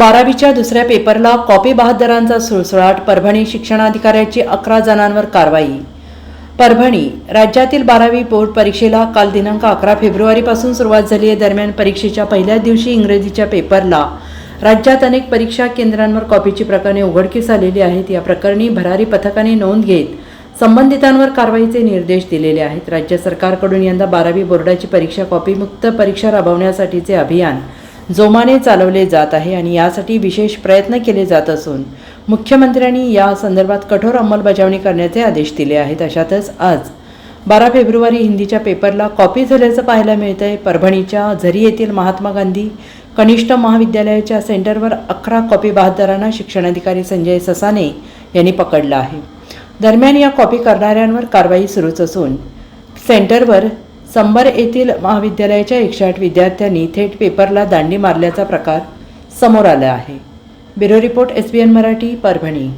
बारावीच्या दुसऱ्या पेपरला कॉपी बहादरांचा सुळसुळाट परभणी शिक्षणाधिकाऱ्याची अकरा जणांवर कारवाई. परभणी राज्यातील बारावी बोर्ड परीक्षेला काल दिनांक अकरा फेब्रुवारीपासून सुरुवात झाली आहे. दरम्यान परीक्षेच्या पहिल्याच दिवशी इंग्रजीच्या पेपरला राज्यात अनेक परीक्षा केंद्रांवर कॉपीची प्रकरणे उघडकीस आलेली आहेत. या प्रकरणी भरारी पथकाने नोंद घेत संबंधितांवर कारवाईचे निर्देश दिलेले आहेत. राज्य सरकारकडून यंदा बारावी बोर्डाची परीक्षा कॉपीमुक्त परीक्षा राबवण्यासाठीचे अभियान जोमाने चालवले जात आहे आणि यासाठी विशेष प्रयत्न केले जात असून मुख्यमंत्र्यांनी या संदर्भात कठोर अंमलबजावणी करण्याचे आदेश दिले आहेत. अशातच आज बारा फेब्रुवारी हिंदीच्या पेपरला कॉपी झाल्याचं पाहायला मिळत आहे परभणीच्या झरी येथील महात्मा गांधी कनिष्ठ महाविद्यालयाच्या सेंटरवर अकरा कॉपी बहादरांना शिक्षणाधिकारी संजय ससाने यांनी पकडलं आहे. दरम्यान या कॉपी करणाऱ्यांवर कारवाई सुरूच असून सेंटरवर संबर येथील महाविद्यालयाच्या एकशे आठ विद्यार्थ्यांनी थेट पेपरला दांडी मारल्याचा प्रकार समोर आला आहे. Bureau report S B N Marathi Parbhani.